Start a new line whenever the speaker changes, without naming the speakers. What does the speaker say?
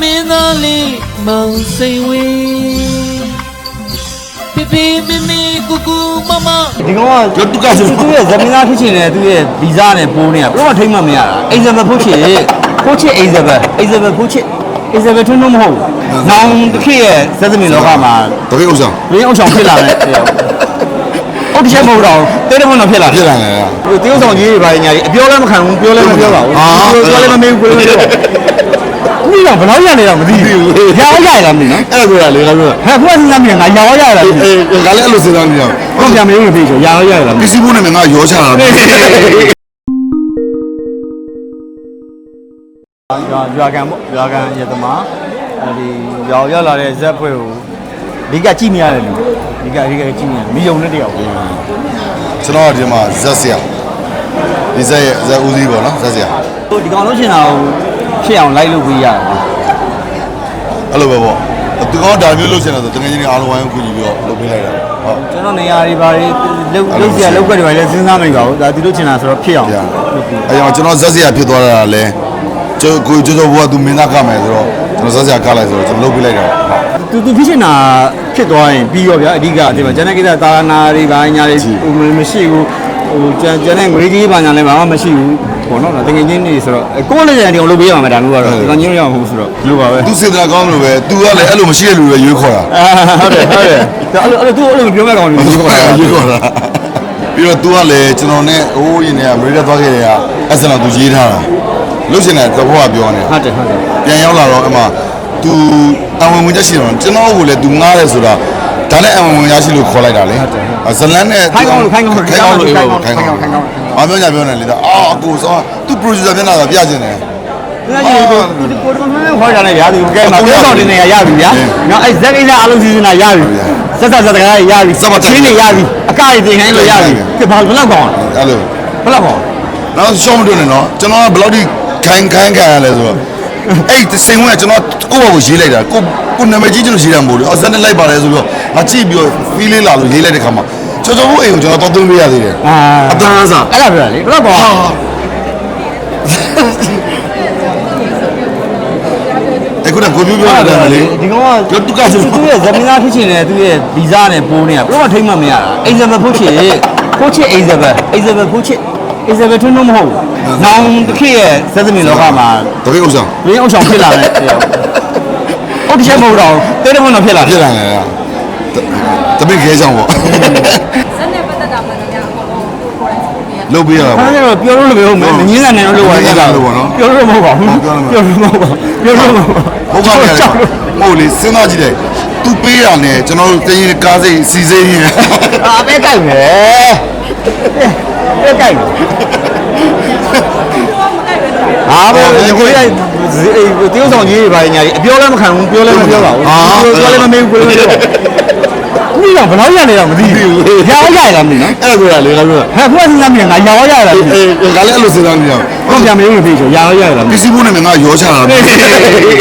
မင်းသားလေးမောင်စိန်ဝင်းပြပြမမကူကူမမ
ဒီကောင်က
ကျော်တူကဆို
သူ့ရဲ့ဇမင်းသားဖြစ်ချင်တယ်သူ့ရဲ့ဗီဇနဲ့ပိုးနေတာဘယ်တော့မှထိမ့်မှမရတာအိဇဘယ်ဖို့ချစ်ဖို့ချစ်အိဇဘယ်အိဇဘယ်ဖို့ချစ်အိဇဘယ်ထွန်းထွန်းမဟုတ်ဘူး။နောင်တစ်ခေတ်ရဲ့ဇသမင်လောကမှာ
တပည့်ဥစ္စာ
လင်းအောင်ဆောင်ဖြစ်လာတယ်။ဟုတ်တယ်မဟုတ်တော့တဲတဲ့ဘုံတော့ဖြစ်လာ
ဖြစ်လာတယ်
ဟိုတရုတ်ဆောင်ကြီးတွေပါညာကြီးအပြောလည်းမခံဘူးပြောလည်းမပြောပါဘူး
အာ
ပြောလည်းမမေးဘူးကိုလည်းမပြော ပါဘူးဒီတော့ဘယ်လောက်ရနေတော့မသိဘူး။ရောင်းရရလားမသိနော်
အဲ့ဒါကလေငါပြော။
ဟဲ့ခုကစဉ်းစားမြင်ငါရောင်းရရလားမသိ
အေးငါလည်းအဲ့လိုစဉ်းစားနေရအောင်။
ဟုတ်ပြန်မေးလို့ပြေချေရောင်းရရလားမ
ပ
သိ
စ္စည်းဖို့နဲ့ငါရောချတာ
ရွာရွာကန်ပေါ့ရွာကန်ရသမားအဲဒီရွာကိုရောက်လာတဲ့ဇက်ဖွဲ့ကိုဒီကကြည့်မရတဲ့လူဒီကဒီကကြည့်မရမိယုံနဲ့တယောက်
ကျွန်တော်ဒီမှာဇက်ဆရာဒီဇက်ရဲ့ဇက်ဦးစီးပေါ့နော်ဇက်ဆရာ
ဟိုဒီကောင်လုံးချင်တာကို ဖြစ်အောင်လိုက်လုပ်ပေးရတယ်
အဲ့လိုပဲပေါ့သူကဒါမျိုးလုပ်ချင်တာဆိုတကယ်ချင်းအားလုံးဝိုင်းကိုကူညီပြီးတော့လုပ်ပေးလိုက်တာဟုတ်
ကျွန်တော်နေရာတွေဘာတွေလုတ်လုတ်စရာလုတ်ခွက်တွေဘာတွေစဉ်းစားမိပါဘူးဒါသူတို့ချင်တာဆိုတော့ဖြစ်အောင်
အဲကြောင့်ကျွန်တော်ဇက်စရာဖြစ်သွားတာလည်းကျွန်ကိုကျတော့ဘောကသူမင်းသားကမယ်ဆိုတော့ကျွန်တော်ဇက်စရာကလိုက်ဆိုတော့ကျွန်တော်လုတ်ပေးလိုက်တာဟုတ်
သူသူဖြစ်ချင်တာဖြစ်သွားရင်ပြီးရောဗျာအဓိကအတိမှာကျန်တဲ့ကိစ္စသာနာတွေဘာညာတွေမရှိဘူးဟိုကျန်ကျန်တဲ့ငွေကြီးဘာညာလည်းဘာမှမရှိဘူး ပေါ့နော်ဒါတကယ်ချင်းနေဆိုတော့ကိုယ်လည်းကျန်တယ်လုပ်ပေးရမှာဒါမျိုးကတော့ဒီကောင်ညင်းရအောင်ဟုတ်ဆိုတော့လို့ပါပဲ
သူစေတနာကောင်းလို့ပဲသူကလည်းအဲ့လိုမရှိတဲ့လူတွေရွေးခေါ်တာ
အာဟုတ်တယ်ဟုတ်တယ်ဒါအဲ့လိုအဲ့လိုသူအဲ့လိုပြောမဲ့ကောင်
ရွေး
မျိုး
ခေါ်တာရွေးခေါ်တာပြီးတော့သူကလည်းကျွန်တော်နဲ့အိုးရင်နဲ့အမေရိကသွားခဲ့တဲ့ကအဆန်တော်သူရေးထားတာလုပ်ချင်တဲ့သဘောကပြောနေတာ
ဟုတ်တယ်ဟုတ်တယ်
ပြန်ရောက်လာတော့အမှ तू အဝင်ဝင်ချက်ရှိတော့ကျွန်တော်ကိုလည်း तू ငားတယ်ဆိုတာဒါနဲ့အဝင်ဝင်ရရှိလို့ခေါ်လိုက်တာလေဇလန်းနဲ့
ခိုင်းကောင်းလို့ခိုင်းကောင်းလို့
ခိုင်းကောင်းလို့အေးပေါ့ခိုင်းကောင်း
ခိုင်းကောင်း
အ မေညာပြောနေလေဒါအာအကိုစော तू producer ပြန်လာတာပြချင်တယ်
ဒါကြီးကိုကိုကိုကိုနဲ့ခေါ်ကြတယ်ဗျာဒီကဲမှာပြောဆောင်တင်နေရရပြီဗျာနော်အဲ့ဇက်ကိစ္စအလုံးစီစဉ်တာရပြီဆက်ဆက်ဆက်တကားရပြီချင်းနေရပြီအကရတင်ခိုင်းလို့ရပြီကဲဘာဘယ်လောက်ကောင်း
အဲ့လို
ဘယ်လောက်ကောင်း
နောက်ရှောင်းမတွနဲ့နော်ကျွန်တော်ကဘယ်လောက်ထိခိုင်းခိုင်းခံရလဲဆိုတော့အဲ့ဒီစိန်ဝင်ကကျွန်တော်ကိုယ့်ဘောကိုရေးလိုက်တာကိုကိုနာမည်ကြီးကျွန်တော်ရေးတာမဟုတ်ဘူးအော်ဇက်နဲ့လိုက်ပါတယ်ဆိုပြီးတော့ငါကြည့်ပြီးတော့ဖီးလေးလာလို့ရေးလိုက်တဲ့ခါမှာ ချောချောဘိုးအိမ်ကိုကျွန်တော်တော့သုံးပေးရသေးတယ်
အာ
အတန်းစား
အဲ့ဒါပြောလေဘယ်လောက်ကောင်း
အခုတော့ကိုပြပြောရတယ်လေ
ဒီကောင်က
ကျော်တူကဆို
သူ့ရဲ့ဇမင်းသားဖြစ်ချင်တယ်သူ့ရဲ့ဗီဇနဲ့ပိုးနေတာဘယ်တော့မှထိမ့်မှမရတာအိဇဘယ်ဖို့ချစ်ဖို့ချစ်အိဇဘယ်အိဇဘယ်ဖို့ချစ်အိဇဘယ်ထွန်းထွန်းမဟုတ်ဘူး။နောင်တစ်ခေတ်ရဲ့ဇသမင်လောကမှာ
တပည့်ဥစ္စာ
လင်းအောင်ဆောင်ဖြစ်လာတယ်။ဟုတ်တယ်မဟုတ်တော့တဲတဲ့ဘုံတော့ဖြစ်လာတ
ပြ
ယ်
စ်လာတယ် တပည့်ခဲဆောင်ပေါ့
ဇက်နဲ့ပတ်သက်တာမှန်တယ်အကုန်လုံးကိုယ်တိုင်စုပြီးရ
လုပ်ပေးရတာ။
ခါ
ပေါ့
ကျတော့ပြောလို့လည်းမဟုတ်ဘူး။ငင်းကနေတော့လို့ရတယ်ပြောလို့မဟုတ်ပါဘူး။ပြောလို့မဟုတ်ပါဘူး။ပြောလို့မဟုတ်ပါဘူး
ဘုရားရတယ်မဟုတ်လေစဉ်းစားကြည့်တယ်သူပေးတာနဲ့ကျွန်တော်တို့တင်းရင်ကားစိတ်စီစိမ့်ရင်။
အာပဲကြိုက်မယ်။ပဲကြိုက်မယ်။အားပဲဒီကိုရတရုတ်ဆောင်ကြီးတွေပါညာကြီးအပြောလည်းမခံဘူးပြောလည်းမပြောပါဘူး။ပြောလည်းမမေးဘူးကိုလည်းမပြော ပါဘူး။ခုတော့ဘယ်လောက်ရနေတော့မသိဘူး။ရောင်းရရလားမသိနော်
အဲ့ဒါကလေငါပြော။
ဟဲ့ခုကစဉ်းစားမြင်ငါရောင်းရရလားမသိ
အေးငါလည်းအဲ့လိုစဉ်းစားနေရအောင်။
ဟုတ်ပြန်မေးလို့ပြေချေရောင်းရရလားမသိ
ပစ္စည်းဖို့နဲ့ငါရောချတာ